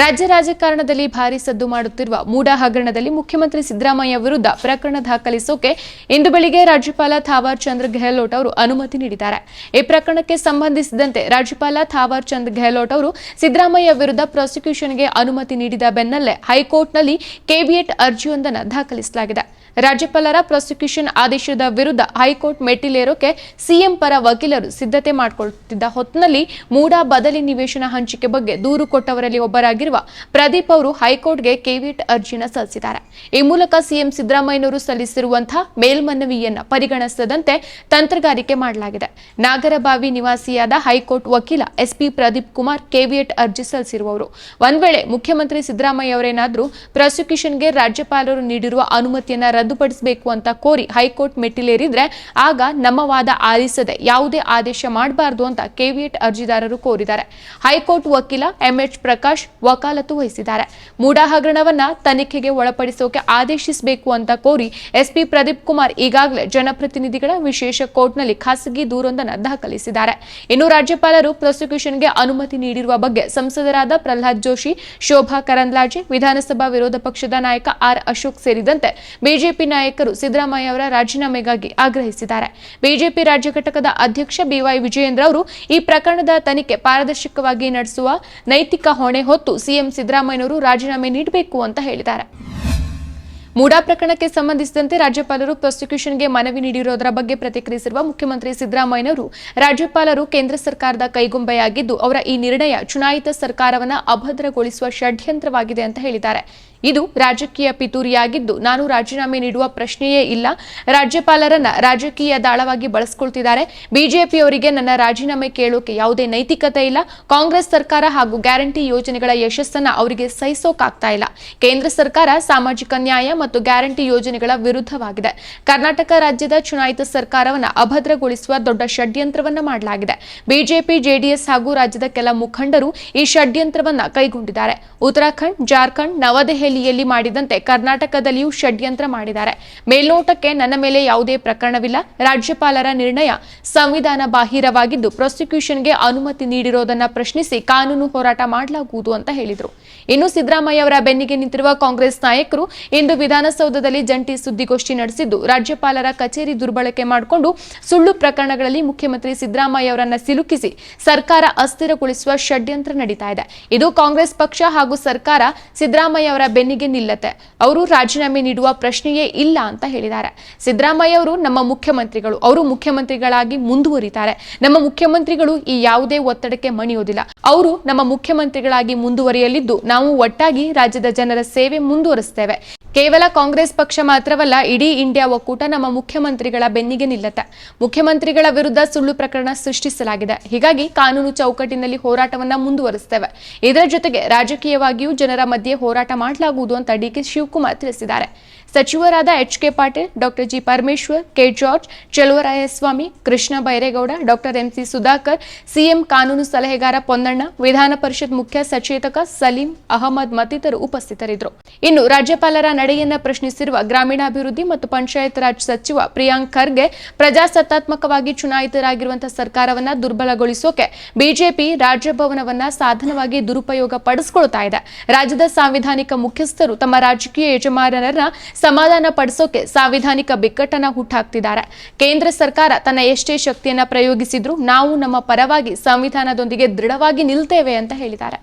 ರಾಜ್ಯ ರಾಜಕಾರಣದಲ್ಲಿ ಭಾರಿ ಸದ್ದು ಮಾಡುತ್ತಿರುವ ಮೂಡಾ ಹಗರಣದಲ್ಲಿ ಮುಖ್ಯಮಂತ್ರಿ ಸಿದ್ದರಾಮಯ್ಯ ವಿರುದ್ಧ ಪ್ರಕರಣ ದಾಖಲಿಸೋಕೆ ಇಂದು ಬೆಳಿಗ್ಗೆ ರಾಜ್ಯಪಾಲ ಥಾವರ್ ಚಂದ್ರ ಗೆಹ್ಲೋಟ್ ಅವರು ಅನುಮತಿ ನೀಡಿದ್ದಾರೆ. ಈ ಪ್ರಕರಣಕ್ಕೆ ಸಂಬಂಧಿಸಿದಂತೆ ರಾಜ್ಯಪಾಲ ಥಾವರ್ ಚಂದ್ ಗೆಹ್ಲೋಟ್ ಅವರು ಸಿದ್ದರಾಮಯ್ಯ ವಿರುದ್ಧ ಪ್ರಾಸಿಕ್ಯೂಷನ್ಗೆ ಅನುಮತಿ ನೀಡಿದ ಬೆನ್ನಲ್ಲೇ ಹೈಕೋರ್ಟ್ನಲ್ಲಿ ಕೆಬಿಎಟ್ ಅರ್ಜಿಯೊಂದನ್ನು ದಾಖಲಿಸಲಾಗಿದೆ. ರಾಜ್ಯಪಾಲರ ಪ್ರಾಸಿಕ್ಯೂಷನ್ ಆದೇಶದ ವಿರುದ್ಧ ಹೈಕೋರ್ಟ್ ಮೆಟ್ಟಿಲೇರೋಕೆ ಸಿಎಂ ಪರ ವಕೀಲರು ಸಿದ್ಧತೆ ಮಾಡಿಕೊಳ್ಳುತ್ತಿದ್ದ ಹೊತ್ತಿನಲ್ಲಿ ಮೂಡಾ ಬದಲಿ ನಿವೇಶನ ಹಂಚಿಕೆ ಬಗ್ಗೆ ದೂರು ಕೊಟ್ಟವರಲ್ಲಿ ಪ್ರದೀಪ್ ಅವರು ಹೈಕೋರ್ಟ್ಗೆ ಕೆವಿಟ್ ಅರ್ಜಿನ ಸಲ್ಲಿಸಿದ್ದಾರೆ. ಈ ಮೂಲಕ ಸಿಎಂ ಸಿದ್ದರಾಮಯ್ಯನವರು ಸಲ್ಲಿಸಿರುವಂತಹ ಮೇಲ್ಮನವಿಯನ್ನ ಪರಿಗಣಿಸದಂತೆ ತಂತ್ರಗಾರಿಕೆ ಮಾಡಲಾಗಿದೆ. ನಾಗರಬಾವಿ ನಿವಾಸಿಯಾದ ಹೈಕೋರ್ಟ್ ವಕೀಲ ಎಸ್ಪಿ ಪ್ರದೀಪ್ ಕುಮಾರ್ ಕೆವಿಯಟ್ ಅರ್ಜಿ ಸಲ್ಲಿಸಿರುವವರು. ಒಂದ್ ವೇಳೆ ಮುಖ್ಯಮಂತ್ರಿ ಸಿದ್ದರಾಮಯ್ಯ ಅವರೇನಾದರೂ ಪ್ರಾಸಿಕ್ಯೂಷನ್ಗೆ ರಾಜ್ಯಪಾಲರು ನೀಡಿರುವ ಅನುಮತಿಯನ್ನ ರದ್ದುಪಡಿಸಬೇಕು ಅಂತ ಕೋರಿ ಹೈಕೋರ್ಟ್ ಮೆಟ್ಟಿಲೇರಿದ್ರೆ ಆಗ ನಮ್ಮ ವಾದ ಆಲಿಸದೆ ಯಾವುದೇ ಆದೇಶ ಮಾಡಬಾರದು ಅಂತ ಕೆವಿಟ್ ಅರ್ಜಿದಾರರು ಕೋರಿದ್ದಾರೆ. ಹೈಕೋರ್ಟ್ ವಕೀಲ ಎಂಎಚ್ ಪ್ರಕಾಶ್ ವಕಾಲತ್ತು ವಹಿಸಿದ್ದಾರೆ. ಮೂಡಾ ಹಗರಣವನ್ನ ತನಿಖೆಗೆ ಒಳಪಡಿಸೋಕೆ ಆದೇಶಿಸಬೇಕು ಅಂತ ಕೋರಿ ಎಸ್ಪಿ ಪ್ರದೀಪ್ ಕುಮಾರ್ ಈಗಾಗಲೇ ಜನಪ್ರತಿನಿಧಿಗಳ ವಿಶೇಷ ಕೋರ್ಟ್ನಲ್ಲಿ ಖಾಸಗಿ ದೂರೊಂದನ್ನು ದಾಖಲಿಸಿದ್ದಾರೆ. ಇನ್ನು ರಾಜ್ಯಪಾಲರು ಪ್ರಾಸಿಕ್ಯೂಷನ್ಗೆ ಅನುಮತಿ ನೀಡಿರುವ ಬಗ್ಗೆ ಸಂಸದರಾದ ಪ್ರಹ್ಲಾದ್ ಜೋಶಿ, ಶೋಭಾ ಕರಂದ್ಲಾಜೆ, ವಿಧಾನಸಭಾ ವಿರೋಧ ಪಕ್ಷದ ನಾಯಕ ಆರ್ ಅಶೋಕ್ ಸೇರಿದಂತೆ ಬಿಜೆಪಿ ನಾಯಕರು ಸಿದ್ದರಾಮಯ್ಯ ಅವರ ರಾಜೀನಾಮೆಗಾಗಿ ಆಗ್ರಹಿಸಿದ್ದಾರೆ. ಬಿಜೆಪಿ ರಾಜ್ಯ ಘಟಕದ ಅಧ್ಯಕ್ಷ ಬಿವೈ ವಿಜಯೇಂದ್ರ ಅವರು ಈ ಪ್ರಕರಣದ ತನಿಖೆ ಪಾರದರ್ಶಕವಾಗಿ ನಡೆಸುವ ನೈತಿಕ ಹೊಣೆ ಹೊತ್ತು ಸಿಎಂ ಸಿದ್ದರಾಮಯ್ಯನವರು ರಾಜೀನಾಮೆ ನೀಡಬೇಕು ಅಂತ ಹೇಳಿದ್ದಾರೆ. ಮೂಡಾ ಪ್ರಕರಣಕ್ಕೆ ಸಂಬಂಧಿಸಿದಂತೆ ರಾಜ್ಯಪಾಲರು ಪ್ರಾಸಿಕ್ಯೂಷನ್ಗೆ ಮನವಿ ನೀಡಿರುವುದರ ಬಗ್ಗೆ ಪ್ರತಿಕ್ರಿಯಿಸಿರುವ ಮುಖ್ಯಮಂತ್ರಿ ಸಿದ್ದರಾಮಯ್ಯನವರು, ರಾಜ್ಯಪಾಲರು ಕೇಂದ್ರ ಸರ್ಕಾರದ ಕೈಗೊಂಬೆಯಾಗಿದ್ದು ಅವರ ಈ ನಿರ್ಣಯ ಚುನಾಯಿತ ಸರ್ಕಾರವನ್ನು ಅಭದ್ರಗೊಳಿಸುವ ಷಡ್ಯಂತ್ರವಾಗಿದೆ ಅಂತ ಹೇಳಿದ್ದಾರೆ. ಇದು ರಾಜಕೀಯ ಪಿತೂರಿಯಾಗಿದ್ದು, ನಾನು ರಾಜೀನಾಮೆ ನೀಡುವ ಪ್ರಶ್ನೆಯೇ ಇಲ್ಲ. ರಾಜ್ಯಪಾಲರನ್ನ ರಾಜಕೀಯ ದಾಳವಾಗಿ ಬಳಸಿಕೊಳ್ತಿದ್ದಾರೆ. ಬಿಜೆಪಿಯವರಿಗೆ ನನ್ನ ರಾಜೀನಾಮೆ ಕೇಳೋಕೆ ಯಾವುದೇ ನೈತಿಕತೆ ಇಲ್ಲ. ಕಾಂಗ್ರೆಸ್ ಸರ್ಕಾರ ಹಾಗೂ ಗ್ಯಾರಂಟಿ ಯೋಜನೆಗಳ ಯಶಸ್ಸನ್ನ ಅವರಿಗೆ ಸಹಿಸೋಕಾಗ್ತಾ ಇಲ್ಲ. ಕೇಂದ್ರ ಸರ್ಕಾರ ಸಾಮಾಜಿಕ ನ್ಯಾಯ ಮತ್ತು ಗ್ಯಾರಂಟಿ ಯೋಜನೆಗಳ ವಿರುದ್ಧವಾಗಿದೆ. ಕರ್ನಾಟಕ ರಾಜ್ಯದ ಚುನಾಯಿತ ಸರ್ಕಾರವನ್ನ ಅಭದ್ರಗೊಳಿಸುವ ದೊಡ್ಡ ಷಡ್ಯಂತ್ರವನ್ನ ಮಾಡಲಾಗಿದೆ. ಬಿಜೆಪಿ, ಜೆಡಿಎಸ್ ಹಾಗೂ ರಾಜ್ಯದ ಕೆಲ ಮುಖಂಡರು ಈ ಷಡ್ಯಂತ್ರವನ್ನ ಕೈಗೊಂಡಿದ್ದಾರೆ. ಉತ್ತರಾಖಂಡ್, ಜಾರ್ಖಂಡ್ ನವದೆಹಲಿಯಲ್ಲಿ ಮಾಡಿದಂತೆ ಕರ್ನಾಟಕದಲ್ಲಿಯೂ ಷಡ್ಯಂತ್ರ ಮಾಡಿದ್ದಾರೆ. ಮೇಲ್ನೋಟಕ್ಕೆ ನನ್ನ ಮೇಲೆ ಯಾವುದೇ ಪ್ರಕರಣವಿಲ್ಲ. ರಾಜ್ಯಪಾಲರ ನಿರ್ಣಯ ಸಂವಿಧಾನ ಬಾಹಿರವಾಗಿದ್ದು, ಪ್ರಾಸಿಕ್ಯೂಷನ್ಗೆ ಅನುಮತಿ ನೀಡಿರೋದನ್ನ ಪ್ರಶ್ನಿಸಿ ಕಾನೂನು ಹೋರಾಟ ಮಾಡಲಾಗುವುದು ಅಂತ ಹೇಳಿದರು. ಇನ್ನು ಸಿದ್ದರಾಮಯ್ಯ ಅವರ ಬೆನ್ನಿಗೆ ನಿಂತಿರುವ ಕಾಂಗ್ರೆಸ್ ನಾಯಕರು ಇಂದು ವಿಧಾನಸೌಧದಲ್ಲಿ ಜಂಟಿ ಸುದ್ದಿಗೋಷ್ಠಿ ನಡೆಸಿದ್ದು, ರಾಜ್ಯಪಾಲರ ಕಚೇರಿ ದುರ್ಬಳಕೆ ಮಾಡಿಕೊಂಡು ಸುಳ್ಳು ಪ್ರಕರಣಗಳಲ್ಲಿ ಮುಖ್ಯಮಂತ್ರಿ ಸಿದ್ದರಾಮಯ್ಯ ಅವರನ್ನ ಸಿಲುಕಿಸಿ ಸರ್ಕಾರ ಅಸ್ಥಿರಗೊಳಿಸುವ ಷಡ್ಯಂತ್ರ ನಡೀತಾ ಇದೆ. ಇದು ಕಾಂಗ್ರೆಸ್ ಪಕ್ಷ ಹಾಗೂ ಸರ್ಕಾರ ಸಿದ್ದರಾಮಯ್ಯ ಅವರ ಬೆನ್ನಿಗೆ ನಿಲ್ಲತ್ತೆ. ಅವರು ರಾಜೀನಾಮೆ ನೀಡುವ ಪ್ರಶ್ನೆಯೇ ಇಲ್ಲ ಅಂತ ಹೇಳಿದ್ದಾರೆ. ಸಿದ್ದರಾಮಯ್ಯ ಅವರು ನಮ್ಮ ಮುಖ್ಯಮಂತ್ರಿಗಳು. ಅವರು ಮುಖ್ಯಮಂತ್ರಿಗಳಾಗಿ ಮುಂದುವರಿತಾರೆ. ನಮ್ಮ ಮುಖ್ಯಮಂತ್ರಿಗಳು ಈ ಯಾವುದೇ ಒತ್ತಡಕ್ಕೆ ಮಣಿಯೋದಿಲ್ಲ ಅವರು ನಮ್ಮ ಮುಖ್ಯಮಂತ್ರಿಗಳಾಗಿ ಮುಂದುವರಿಯಲಿದ್ದು ನಾವು ಒಟ್ಟಾಗಿ ರಾಜ್ಯದ ಜನರ ಸೇವೆ ಮುಂದುವರಿಸ್ತೇವೆ. ಕೇವಲ ಕಾಂಗ್ರೆಸ್ ಪಕ್ಷ ಮಾತ್ರವಲ್ಲ, ಇಡೀ ಇಂಡಿಯಾ ಒಕ್ಕೂಟ ನಮ್ಮ ಮುಖ್ಯಮಂತ್ರಿಗಳ ಬೆನ್ನಿಗೆ ನಿಲ್ಲತ್ತೆ. ಮುಖ್ಯಮಂತ್ರಿಗಳ ವಿರುದ್ಧ ಸುಳ್ಳು ಪ್ರಕರಣ ಸೃಷ್ಟಿಸಲಾಗಿದೆ. ಹೀಗಾಗಿ ಕಾನೂನು ಚೌಕಟ್ಟಿನಲ್ಲಿ ಹೋರಾಟವನ್ನ ಮುಂದುವರಿಸುತ್ತೇವೆ ಇದರ ಜೊತೆಗೆ ರಾಜಕೀಯವಾಗಿಯೂ ಜನರ ಮಧ್ಯೆ ಹೋರಾಟ ಮಾಡಲಾಗುವುದು ಅಂತ ಡಿಕೆ ಶಿವಕುಮಾರ್ ತಿಳಿಸಿದ್ದಾರೆ. ಸಚಿವರಾದ H K Patil, doctor G Parameshwar, K George Chaluvarayaswamy Krishna Byregowda, doctor M C Sudhakar, C M ಕಾನೂನು ಸಲಹೆಗಾರ ಪೊನ್ನಣ್ಣ, ವಿಧಾನ ಪರಿಷತ್ ಮುಖ್ಯ ಸಚೇತಕ ಸಲೀಂ ಅಹಮದ್ ಮತ್ತಿತರರು ಉಪಸ್ಥಿತರಿದ್ದರು. ಇನ್ನು ರಾಜ್ಯಪಾಲರ ನಡೆಯನ್ನ ಪ್ರಶ್ನಿಸಿರುವ ಗ್ರಾಮೀಣಾಭಿವೃದ್ಧಿ ಮತ್ತು ಪಂಚಾಯತ್ ರಾಜ್ ಸಚಿವ ಪ್ರಿಯಾಂಕ್ ಖರ್ಗೆ ಪ್ರಜಾಸತ್ತಾತ್ಮಕವಾಗಿ ಚುನಾಯಿತರಾಗಿರುವಂತಹ ಸರ್ಕಾರವನ್ನ ದುರ್ಬಲಗೊಳಿಸೋಕೆ ಬಿಜೆಪಿ ರಾಜ್ಯಭವನವನ್ನ ಸಾಧನವಾಗಿ ದುರುಪಯೋಗ ಪಡಿಸಿಕೊಳ್ತಾ ಇದೆ. ರಾಜ್ಯದ ಸಾಂವಿಧಾನಿಕ ಮುಖ್ಯಸ್ಥರು ತಮ್ಮ ರಾಜಕೀಯ ಯಜಮಾನರನ್ನ ಸಮಾಧಾನ ಪಡಿಸೋಕೆ ಸಾಂವಿಧಾನಿಕ ಬಿಕ್ಕಟ್ಟನ್ನ ಹುಟ್ಟಾಕ್ತಿದ್ದಾರೆ. ಕೇಂದ್ರ ಸರ್ಕಾರ ತನ್ನ ಎಷ್ಟೇ ಶಕ್ತಿಯನ್ನ ಪ್ರಯೋಗಿಸಿದ್ರು ನಾವು ನಮ್ಮ ಪರವಾಗಿ ಸಂವಿಧಾನದೊಂದಿಗೆ ದೃಢವಾಗಿ ನಿಲ್ತೇವೆ ಅಂತ ಹೇಳಿದ್ದಾರೆ.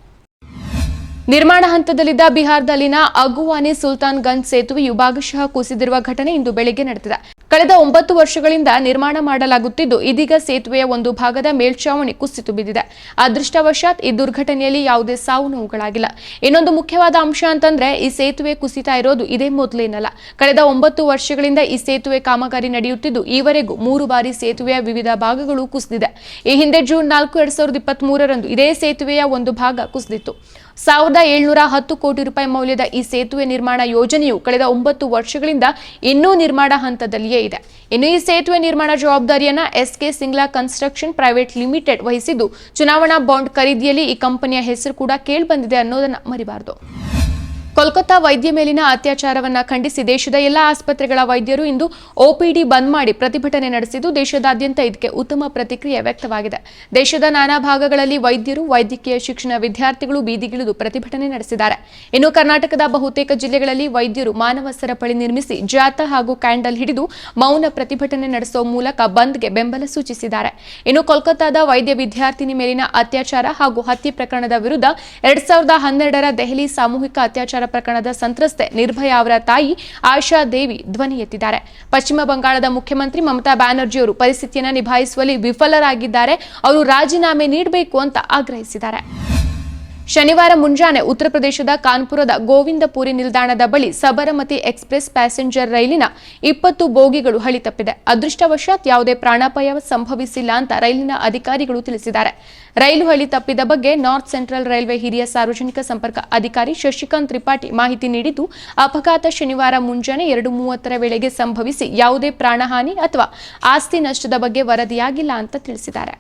ನಿರ್ಮಾಣ ಹಂತದಲ್ಲಿದ್ದ ಬಿಹಾರದಲ್ಲಿನ ಅಗುವಾನಿ ಸುಲ್ತಾನ್ಗಂಜ್ ಸೇತುವೆಯು ಭಾಗಶಃ ಕುಸಿದಿರುವ ಘಟನೆ ಇಂದು ಬೆಳಗ್ಗೆ ನಡೆದಿದೆ. ಕಳೆದ ಒಂಬತ್ತು ವರ್ಷಗಳಿಂದ ನಿರ್ಮಾಣ ಮಾಡಲಾಗುತ್ತಿದ್ದು, ಇದೀಗ ಸೇತುವೆಯ ಒಂದು ಭಾಗದ ಮೇಲ್ಛಾವಣಿ ಕುಸಿತು ಬಿದ್ದಿದೆ. ಅದೃಷ್ಟವಶಾತ್ ಈ ದುರ್ಘಟನೆಯಲ್ಲಿ ಯಾವುದೇ ಸಾವು ನೋವುಗಳಾಗಿಲ್ಲ. ಇನ್ನೊಂದು ಮುಖ್ಯವಾದ ಅಂಶ ಅಂತಂದ್ರೆ, ಈ ಸೇತುವೆ ಕುಸಿತಾ ಇರೋದು ಇದೇ ಮೊದಲೇನಲ್ಲ ಕಳೆದ ಒಂಬತ್ತು ವರ್ಷಗಳಿಂದ ಈ ಸೇತುವೆ ಕಾಮಗಾರಿ ನಡೆಯುತ್ತಿದ್ದು, ಈವರೆಗೂ ಮೂರು ಬಾರಿ ಸೇತುವೆಯ ವಿವಿಧ ಭಾಗಗಳು ಕುಸಿದಿದೆ. ಈ ಹಿಂದೆ ಜೂನ್ ನಾಲ್ಕು, ಎರಡ್ ಸಾವಿರದ ಇಪ್ಪತ್ತ್ ಮೂರರಂದು ಇದೇ ಸೇತುವೆಯ ಒಂದು ಭಾಗ ಕುಸಿದಿತ್ತು. ಸಾವಿರದ ಏಳ್ನೂರ ಹತ್ತು ಕೋಟಿ ರೂಪಾಯಿ ಮೌಲ್ಯದ ಈ ಸೇತುವೆ ನಿರ್ಮಾಣ ಯೋಜನೆಯು ಕಳೆದ ಒಂಬತ್ತು ವರ್ಷಗಳಿಂದ ಇನ್ನೂ ನಿರ್ಮಾಣ ಹಂತದಲ್ಲಿಯೇ ಇದೆ. ಇನ್ನು ಈ ಸೇತುವೆ ನಿರ್ಮಾಣ ಜವಾಬ್ದಾರಿಯನ್ನ S K Singla construction private limited ವಹಿಸಿದ್ದು, ಚುನಾವಣಾ ಬಾಂಡ್ ಖರೀದಿಯಲ್ಲಿ ಈ ಕಂಪನಿಯ ಹೆಸರು ಕೂಡ ಕೇಳಿಬಂದಿದೆ ಅನ್ನೋದನ್ನ ಮರಿಬಾರದು. ಕೋಲ್ಕತ್ತಾ ವೈದ್ಯ ಮೇಲಿನ ಅತ್ಯಾಚಾರವನ್ನು ಖಂಡಿಸಿ ದೇಶದ ಎಲ್ಲ ಆಸ್ಪತ್ರೆಗಳ ವೈದ್ಯರು ಇಂದು ಒಪಿಡಿ ಬಂದ್ ಮಾಡಿ ಪ್ರತಿಭಟನೆ ನಡೆಸಿದ್ದು ದೇಶದಾದ್ಯಂತ ಇದಕ್ಕೆ ಉತ್ತಮ ಪ್ರತಿಕ್ರಿಯೆ ವ್ಯಕ್ತವಾಗಿದೆ. ದೇಶದ ನಾನಾ ಭಾಗಗಳಲ್ಲಿ ವೈದ್ಯರು, ವೈದ್ಯಕೀಯ ಶಿಕ್ಷಣ ವಿದ್ಯಾರ್ಥಿಗಳು ಬೀದಿಗಿಳಿದು ಪ್ರತಿಭಟನೆ ನಡೆಸಿದ್ದಾರೆ. ಇನ್ನು ಕರ್ನಾಟಕದ ಬಹುತೇಕ ಜಿಲ್ಲೆಗಳಲ್ಲಿ ವೈದ್ಯರು ಮಾನವ ಸರಪಳಿ ನಿರ್ಮಿಸಿ ಜಾಥಾ ಹಾಗೂ ಕ್ಯಾಂಡಲ್ ಹಿಡಿದು ಮೌನ ಪ್ರತಿಭಟನೆ ನಡೆಸುವ ಮೂಲಕ ಬಂದ್ಗೆ ಬೆಂಬಲ ಸೂಚಿಸಿದ್ದಾರೆ. ಇನ್ನು ಕೋಲ್ಕತ್ತಾದ ವೈದ್ಯ ವಿದ್ಯಾರ್ಥಿನಿ ಮೇಲಿನ ಅತ್ಯಾಚಾರ ಹಾಗೂ ಹತ್ಯೆ ಪ್ರಕರಣದ ವಿರುದ್ಧ ಎರಡ್ ಸಾವಿರದ ಹನ್ನೆರಡರ ದೆಹಲಿ ಸಾಮೂಹಿಕ ಅತ್ಯಾಚಾರ ಪ್ರಕರಣದ ಸಂತ್ರಸ್ತೆ ನಿರ್ಭಯಾ ಅವರ ತಾಯಿ ಆಶಾ ದೇವಿ ಧ್ವನಿ ಎತ್ತಿದ್ದಾರೆ. ಪಶ್ಚಿಮ ಬಂಗಾಳದ ಮುಖ್ಯಮಂತ್ರಿ ಮಮತಾ ಬ್ಯಾನರ್ಜಿ ಅವರು ಪರಿಸ್ಥಿತಿಯನ್ನು ನಿಭಾಯಿಸುವಲ್ಲಿ ವಿಫಲರಾಗಿದ್ದಾರೆ. ಅವರು ರಾಜೀನಾಮೆ ನೀಡಬೇಕು ಅಂತ ಆಗ್ರಹಿಸಿದ್ದಾರೆ. ಶನಿವಾರ ಮುಂಜಾನೆ ಉತ್ತರ ಪ್ರದೇಶದ ಕಾನ್ಪುರದ ಗೋವಿಂದಪುರಿ ನಿಲ್ದಾಣದ ಬಳಿ ಸಬರಮತಿ ಎಕ್ಸ್ಪ್ರೆಸ್ ಪ್ಯಾಸೆಂಜರ್ ರೈಲಿನ ಇಪ್ಪತ್ತು ಬೋಗಿಗಳು ಹಳಿ ತಪ್ಪಿದೆ. ಅದೃಷ್ಟವಶಾತ್ ಯಾವುದೇ ಪ್ರಾಣಾಪಾಯ ಸಂಭವಿಸಿಲ್ಲ ಅಂತ ರೈಲಿನ ಅಧಿಕಾರಿಗಳು ತಿಳಿಸಿದ್ದಾರೆ. ರೈಲು ಹಳಿ ತಪ್ಪಿದ ಬಗ್ಗೆ ನಾರ್ತ್ ಸೆಂಟ್ರಲ್ ರೈಲ್ವೆ ಹಿರಿಯ ಸಾರ್ವಜನಿಕ ಸಂಪರ್ಕ ಅಧಿಕಾರಿ ಶಶಿಕಾಂತ್ ತ್ರಿಪಾಠಿ ಮಾಹಿತಿ ನೀಡಿದ್ದು, ಅಪಘಾತ ಶನಿವಾರ ಮುಂಜಾನೆ ಎರಡು ಮೂವತ್ತರ ವೇಳೆಗೆ ಸಂಭವಿಸಿ ಯಾವುದೇ ಪ್ರಾಣಹಾನಿ ಅಥವಾ ಆಸ್ತಿ ನಷ್ಟದ ಬಗ್ಗೆ ವರದಿಯಾಗಿಲ್ಲ ಅಂತ ತಿಳಿಸಿದ್ದಾರೆ.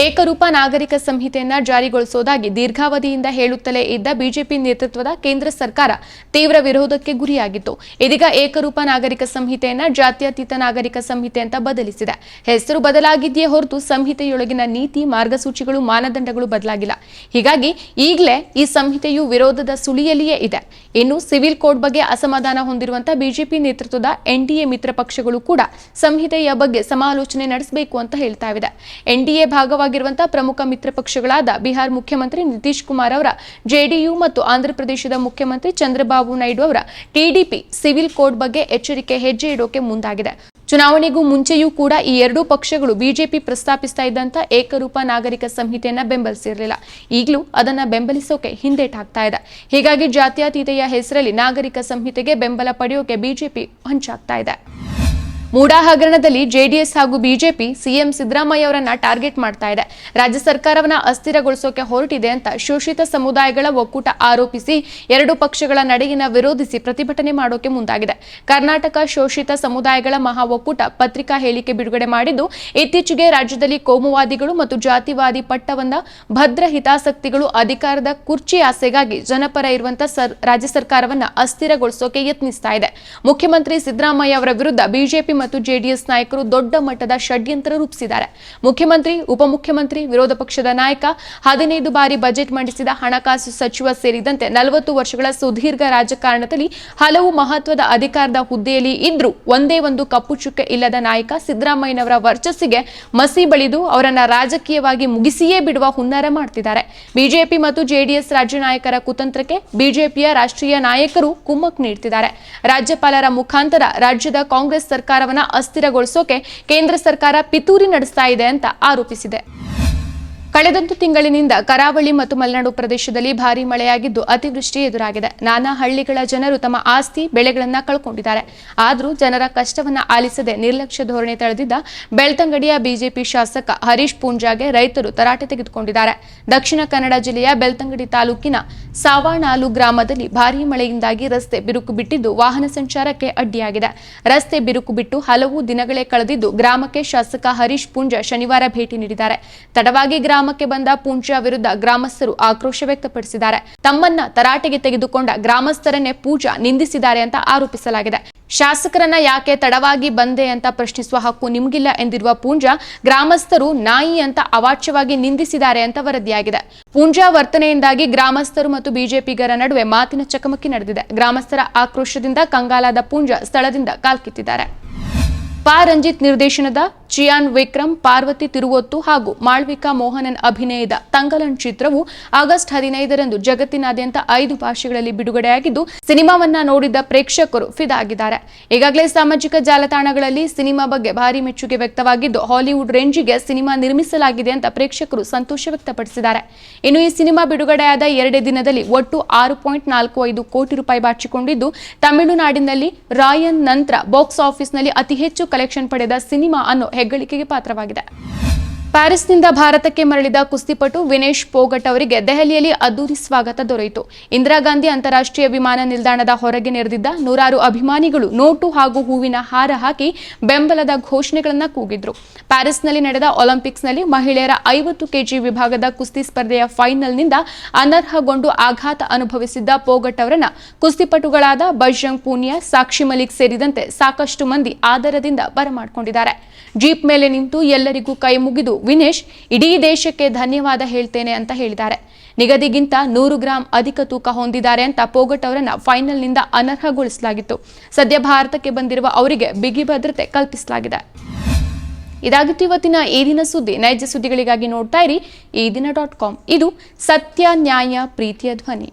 ಏಕರೂಪ ನಾಗರಿಕ ಸಂಹಿತೆಯನ್ನ ಜಾರಿಗೊಳಿಸುವುದಾಗಿ ದೀರ್ಘಾವಧಿಯಿಂದ ಹೇಳುತ್ತಲೇ ಇದ್ದ ಬಿಜೆಪಿ ನೇತೃತ್ವದ ಕೇಂದ್ರ ಸರ್ಕಾರ ತೀವ್ರ ವಿರೋಧಕ್ಕೆ ಗುರಿಯಾಗಿತ್ತು. ಇದೀಗ ಏಕರೂಪ ನಾಗರಿಕ ಸಂಹಿತೆಯನ್ನ ಜಾತ್ಯತೀತ ನಾಗರಿಕ ಸಂಹಿತೆ ಅಂತ ಬದಲಿಸಿದೆ. ಹೆಸರು ಬದಲಾಗಿದೆಯೇ ಹೊರತು ಸಂಹಿತೆಯೊಳಗಿನ ನೀತಿ, ಮಾರ್ಗಸೂಚಿಗಳು, ಮಾನದಂಡಗಳು ಬದಲಾಗಿಲ್ಲ. ಹೀಗಾಗಿ ಈಗಲೇ ಈ ಸಂಹಿತೆಯು ವಿರೋಧದ ಸುಳಿಯಲ್ಲಿಯೇ ಇದೆ. ಇನ್ನು ಸಿವಿಲ್ ಕೋಡ್ ಬಗ್ಗೆ ಅಸಮಾಧಾನ ಹೊಂದಿರುವಂತಹ ಬಿಜೆಪಿ ನೇತೃತ್ವದ ಎನ್ಡಿಎ ಮಿತ್ರ ಪಕ್ಷಗಳು ಕೂಡ ಸಂಹಿತೆಯ ಬಗ್ಗೆ ಸಮಾಲೋಚನೆ ನಡೆಸಬೇಕು ಅಂತ ಹೇಳ್ತಾ ಇದೆ ಎನ್ಡಿಎ ಭಾಗವಾಗಿರುವಂತಹ ಪ್ರಮುಖ ಮಿತ್ರ ಪಕ್ಷಗಳಾದ ಬಿಹಾರ್ ಮುಖ್ಯಮಂತ್ರಿ ನಿತೀಶ್ ಕುಮಾರ್ ಅವರ ಜೆಡಿಯು ಮತ್ತು ಆಂಧ್ರಪ್ರದೇಶದ ಮುಖ್ಯಮಂತ್ರಿ ಚಂದ್ರಬಾಬು ನಾಯ್ಡು ಅವರ ಟಿಡಿಪಿ ಸಿವಿಲ್ ಕೋಡ್ ಬಗ್ಗೆ ಎಚ್ಚರಿಕೆ ಹೆಜ್ಜೆ ಇಡೋಕೆ ಮುಂದಾಗಿದೆ. ಚುನಾವಣೆಗೂ ಮುಂಚೆಯೂ ಕೂಡ ಈ ಎರಡೂ ಪಕ್ಷಗಳು ಬಿಜೆಪಿ ಪ್ರಸ್ತಾಪಿಸ್ತಾ ಇದ್ದಂಥ ಏಕರೂಪ ನಾಗರಿಕ ಸಂಹಿತೆಯನ್ನ ಬೆಂಬಲಿಸಿರಲಿಲ್ಲ. ಈಗಲೂ ಅದನ್ನ ಬೆಂಬಲಿಸೋಕೆ ಹಿಂದೇಟಾಗ್ತಾ ಇದೆ. ಹೀಗಾಗಿ ಜಾತ್ಯತೀತೆಯ ಹೆಸರಲ್ಲಿ ನಾಗರಿಕ ಸಂಹಿತೆಗೆ ಬೆಂಬಲ ಪಡೆಯೋಕೆ ಬಿಜೆಪಿ ಹಂಚಾಗ್ತಾ ಇದೆ. ಮೂಡಾ ಹಗರಣದಲ್ಲಿ ಜೆಡಿಎಸ್ ಹಾಗೂ ಬಿಜೆಪಿ ಸಿಎಂ ಸಿದ್ದರಾಮಯ್ಯ ಅವರನ್ನ ಟಾರ್ಗೆಟ್ ಮಾಡ್ತಾ ಇದೆ. ರಾಜ್ಯ ಸರ್ಕಾರವನ್ನ ಅಸ್ಥಿರಗೊಳಿಸೋಕೆ ಹೊರಟಿದೆ ಅಂತ ಶೋಷಿತ ಸಮುದಾಯಗಳ ಒಕ್ಕೂಟ ಆರೋಪಿಸಿ ಎರಡು ಪಕ್ಷಗಳ ನಡೆಯನ್ನ ವಿರೋಧಿಸಿ ಪ್ರತಿಭಟನೆ ಮಾಡೋಕೆ ಮುಂದಾಗಿದೆ. ಕರ್ನಾಟಕ ಶೋಷಿತ ಸಮುದಾಯಗಳ ಮಹಾ ಒಕ್ಕೂಟ ಪತ್ರಿಕಾ ಹೇಳಿಕೆ ಬಿಡುಗಡೆ ಮಾಡಿದ್ದು, ಇತ್ತೀಚೆಗೆ ರಾಜ್ಯದಲ್ಲಿ ಕೋಮುವಾದಿಗಳು ಮತ್ತು ಜಾತಿವಾದಿ ಪಟ್ಟವನ್ನ ಭದ್ರ ಹಿತಾಸಕ್ತಿಗಳು ಅಧಿಕಾರದ ಕುರ್ಚಿ ಆಸೆಗಾಗಿ ಜನಪರ ಇರುವಂತಹ ರಾಜ್ಯ ಸರ್ಕಾರವನ್ನ ಅಸ್ಥಿರಗೊಳಿಸೋಕೆ ಯತ್ನಿಸ್ತಾ ಇದೆ. ಮುಖ್ಯಮಂತ್ರಿ ಸಿದ್ದರಾಮಯ್ಯ ಅವರ ವಿರುದ್ಧ ಬಿಜೆಪಿ ಮತ್ತು ಜೆಡಿಎಸ್ ನಾಯಕರು ದೊಡ್ಡ ಮಟ್ಟದ ಷಡ್ಯಂತ್ರ ರೂಪಿಸಿದ್ದಾರೆ. ಮುಖ್ಯಮಂತ್ರಿ, ಉಪಮುಖ್ಯಮಂತ್ರಿ, ವಿರೋಧ ಪಕ್ಷದ ನಾಯಕ, ಹದಿನೈದು ಬಾರಿ ಬಜೆಟ್ ಮಂಡಿಸಿದ ಹಣಕಾಸು ಸಚಿವ ಸೇರಿದಂತೆ ನಲವತ್ತು ವರ್ಷಗಳ ಸುದೀರ್ಘ ರಾಜಕಾರಣದಲ್ಲಿ ಹಲವು ಮಹತ್ವದ ಅಧಿಕಾರದ ಹುದ್ದೆಯಲ್ಲಿ ಇದ್ರೂ ಒಂದೇ ಒಂದು ಕಪ್ಪು ಚುಕ್ಕೆ ಇಲ್ಲದ ನಾಯಕ ಸಿದ್ದರಾಮಯ್ಯನವರ ವರ್ಚಸ್ಸಿಗೆ ಮಸಿ ಬಳಿದು ಅವರನ್ನ ರಾಜಕೀಯವಾಗಿ ಮುಗಿಸಿಯೇ ಬಿಡುವ ಹುನ್ನಾರ ಮಾಡುತ್ತಿದ್ದಾರೆ ಬಿಜೆಪಿ ಮತ್ತು ಜೆಡಿಎಸ್ ರಾಜ್ಯ ನಾಯಕರ ಕುತಂತ್ರಕ್ಕೆ ಬಿಜೆಪಿಯ ರಾಷ್ಟ್ರೀಯ ನಾಯಕರು ಕುಮ್ಮಕ್ ನೀಡ್ತಿದ್ದಾರೆ. ರಾಜ್ಯಪಾಲರ ಮುಖಾಂತರ ರಾಜ್ಯದ ಕಾಂಗ್ರೆಸ್ ಸರ್ಕಾರವನ್ನ ಅಸ್ಥಿರಗೊಳಿಸೋಕೆ ಕೇಂದ್ರ ಸರ್ಕಾರ ಪಿತೂರಿ ನಡೆಸ್ತಾ ಇದೆ ಅಂತ ಆರೋಪಿಸಿದೆ. ಕಳೆದೊಂದು ತಿಂಗಳಿನಿಂದ ಕರಾವಳಿ ಮತ್ತು ಮಲೆನಾಡು ಪ್ರದೇಶದಲ್ಲಿ ಭಾರೀ ಮಳೆಯಾಗಿದ್ದು ಅತಿವೃಷ್ಟಿ ಎದುರಾಗಿದೆ. ನಾನಾ ಹಳ್ಳಿಗಳ ಜನರು ತಮ್ಮ ಆಸ್ತಿ, ಬೆಳೆಗಳನ್ನು ಕಳ್ಕೊಂಡಿದ್ದಾರೆ. ಆದರೂ ಜನರ ಕಷ್ಟವನ್ನ ಆಲಿಸದೆ ನಿರ್ಲಕ್ಷ್ಯ ಧೋರಣೆ ತಳೆದಿದ್ದ ಬೆಳ್ತಂಗಡಿಯ ಬಿಜೆಪಿ ಶಾಸಕ ಹರೀಶ್ ಪೂಂಜಾಗೆ ರೈತರು ತರಾಟೆ ತೆಗೆದುಕೊಂಡಿದ್ದಾರೆ. ದಕ್ಷಿಣ ಕನ್ನಡ ಜಿಲ್ಲೆಯ ಬೆಳ್ತಂಗಡಿ ತಾಲೂಕಿನ ಸಾವಾಣಾಲು ಗ್ರಾಮದಲ್ಲಿ ಭಾರೀ ಮಳೆಯಿಂದಾಗಿ ರಸ್ತೆ ಬಿರುಕು ಬಿಟ್ಟಿದ್ದು ವಾಹನ ಸಂಚಾರಕ್ಕೆ ಅಡ್ಡಿಯಾಗಿದೆ. ರಸ್ತೆ ಬಿರುಕು ಬಿಟ್ಟು ಹಲವು ದಿನಗಳೇ ಕಳೆದಿದ್ದು ಗ್ರಾಮಕ್ಕೆ ಶಾಸಕ ಹರೀಶ್ ಪೂಂಜ ಶನಿವಾರ ಭೇಟಿ ನೀಡಿದ್ದಾರೆ. ತಡವಾಗಿ ಗ್ರಾಮಕ್ಕೆ ಬಂದ ಪೂಂಜಾ ವಿರುದ್ಧ ಗ್ರಾಮಸ್ಥರು ಆಕ್ರೋಶ ವ್ಯಕ್ತಪಡಿಸಿದ್ದಾರೆ. ತಮ್ಮನ್ನ ತರಾಟೆಗೆ ತೆಗೆದುಕೊಂಡ ಗ್ರಾಮಸ್ಥರನ್ನೇ ಪೂಜಾ ನಿಂದಿಸಿದ್ದಾರೆ ಅಂತ ಆರೋಪಿಸಲಾಗಿದೆ. ಶಾಸಕರನ್ನ ಯಾಕೆ ತಡವಾಗಿ ಬಂದೆ ಅಂತ ಪ್ರಶ್ನಿಸುವ ಹಕ್ಕು ನಿಮಗಿಲ್ಲ ಎಂದಿರುವ ಪೂಂಜಾ, ಗ್ರಾಮಸ್ಥರು ನಾಯಿ ಅಂತ ಅವಾಚ್ಯವಾಗಿ ನಿಂದಿಸಿದ್ದಾರೆ ಅಂತ ವರದಿಯಾಗಿದೆ. ಪೂಂಜಾ ವರ್ತನೆಯಿಂದಾಗಿ ಗ್ರಾಮಸ್ಥರು ಮತ್ತು ಬಿಜೆಪಿಗರ ನಡುವೆ ಮಾತಿನ ಚಕಮಕಿ ನಡೆದಿದೆ. ಗ್ರಾಮಸ್ಥರ ಆಕ್ರೋಶದಿಂದ ಕಂಗಾಲಾದ ಪೂಂಜಾ ಸ್ಥಳದಿಂದ ಕಾಲ್ಕಿತ್ತಿದ್ದಾರೆ. ಪಾ. ರಂಜಿತ್ ನಿರ್ದೇಶನದ ಚಿಯಾನ್ ವಿಕ್ರಮ್, ಪಾರ್ವತಿ ತಿರುವೊತ್ತು ಹಾಗೂ ಮಾಳ್ವಿಕಾ ಮೋಹನನ್ ಅಭಿನಯದ ತಂಗಲನ್ ಚಿತ್ರವು ಆಗಸ್ಟ್ ಹದಿನೈದರಂದು ಜಗತ್ತಿನಾದ್ಯಂತ ಐದು ಭಾಷೆಗಳಲ್ಲಿ ಬಿಡುಗಡೆಯಾಗಿದ್ದು, ಸಿನಿಮಾವನ್ನ ನೋಡಿದ ಪ್ರೇಕ್ಷಕರು ಫಿದಾ ಆಗಿದ್ದಾರೆ ಈಗಾಗಲೇ ಸಾಮಾಜಿಕ ಜಾಲತಾಣಗಳಲ್ಲಿ ಸಿನಿಮಾ ಬಗ್ಗೆ ಭಾರಿ ಮೆಚ್ಚುಗೆ ವ್ಯಕ್ತವಾಗಿದ್ದು, ಹಾಲಿವುಡ್ ರೇಂಜಿಗೆ ಸಿನಿಮಾ ನಿರ್ಮಿಸಲಾಗಿದೆ ಅಂತ ಪ್ರೇಕ್ಷಕರು ಸಂತೋಷ ವ್ಯಕ್ತಪಡಿಸಿದ್ದಾರೆ. ಇನ್ನು ಈ ಸಿನಿಮಾ ಬಿಡುಗಡೆಯಾದ ಎರಡೇ ದಿನದಲ್ಲಿ ಒಟ್ಟು ಆರು ಪಾಯಿಂಟ್ ನಾಲ್ಕು ಐದು ಕೋಟಿ ರೂಪಾಯಿ ಬಾಚಿಕೊಂಡಿದ್ದು, ತಮಿಳುನಾಡಿನಲ್ಲಿ ರಾಯನ್ ನಂತರ ಬಾಕ್ಸ್ ಆಫೀಸ್ನಲ್ಲಿ ಅತಿ ಹೆಚ್ಚು ಕಲೆಕ್ಷನ್ ಪಡೆದ ಸಿನಿಮಾ ಅನ್ನೋ ಹೆಗ್ಗಳಿಕೆಗೆ ಪಾತ್ರವಾಗಿದೆ. ಪ್ಯಾರಿಸ್ನಿಂದ ಭಾರತಕ್ಕೆ ಮರಳಿದ ಕುಸ್ತಿಪಟು ವಿನೇಶ್ ಪೋಗಟ್ ಅವರಿಗೆ ದೆಹಲಿಯಲ್ಲಿ ಅದ್ದೂರಿ ಸ್ವಾಗತ ದೊರೆಯಿತು. ಇಂದಿರಾ ಗಾಂಧಿ ಅಂತಾರಾಷ್ಟ್ರೀಯ ವಿಮಾನ ನಿಲ್ದಾಣದ ಹೊರಗೆ ನೆರೆದಿದ್ದ ನೂರಾರು ಅಭಿಮಾನಿಗಳು ನೋಟು ಹಾಗೂ ಹೂವಿನ ಹಾರ ಹಾಕಿ ಬೆಂಬಲದ ಘೋಷಣೆಗಳನ್ನು ಕೂಗಿದ್ರು. ಪ್ಯಾರಿಸ್ನಲ್ಲಿ ನಡೆದ ಒಲಿಂಪಿಕ್ಸ್ನಲ್ಲಿ ಮಹಿಳೆಯರ ಐವತ್ತು ಕೆಜಿ ವಿಭಾಗದ ಕುಸ್ತಿ ಸ್ಪರ್ಧೆಯ ಫೈನಲ್ನಿಂದ ಅನರ್ಹಗೊಂಡು ಆಘಾತ ಅನುಭವಿಸಿದ್ದ ಪೋಗಟ್ ಅವರನ್ನು ಕುಸ್ತಿಪಟುಗಳಾದ ಬಜರಂಗ್ ಪೂನಿಯಾ, ಸಾಕ್ಷಿ ಮಲಿಕ್ ಸೇರಿದಂತೆ ಸಾಕಷ್ಟು ಮಂದಿ ಆದರದಿಂದ ಬರಮಾಡಿಕೊಂಡಿದ್ದಾರೆ. ಜೀಪ್ ಮೇಲೆ ನಿಂತು ಎಲ್ಲರಿಗೂ ಕೈ ಮುಗಿದು ವಿನೇಶ್, ಇಡೀ ದೇಶಕ್ಕೆ ಧನ್ಯವಾದ ಹೇಳ್ತೇನೆ ಅಂತ ಹೇಳಿದ್ದಾರೆ. ನಿಗದಿಗಿಂತ ನೂರು ಗ್ರಾಂ ಅಧಿಕ ತೂಕ ಹೊಂದಿದ್ದಾರೆ ಅಂತ ಪೋಗಟ್ ಅವರನ್ನ ಫೈನಲ್ನಿಂದ ಅನರ್ಹಗೊಳಿಸಲಾಗಿತ್ತು. ಸದ್ಯ ಭಾರತಕ್ಕೆ ಬಂದಿರುವ ಅವರಿಗೆ ಬಿಗಿ ಭದ್ರತೆ ಕಲ್ಪಿಸಲಾಗಿದೆ. ಇದಾಗಿತ್ತು ಇವತ್ತಿನ ಈ ದಿನ ಸುದ್ದಿ. ನೈಜ ಸುದ್ದಿಗಳಿಗಾಗಿ ನೋಡ್ತಾ ಇರಿ. ಈ ದಿನ ಡಾಟ್ ಕಾಮ್. ಇದು ಸತ್ಯ, ನ್ಯಾಯ, ಪ್ರೀತಿಯ ಧ್ವನಿ.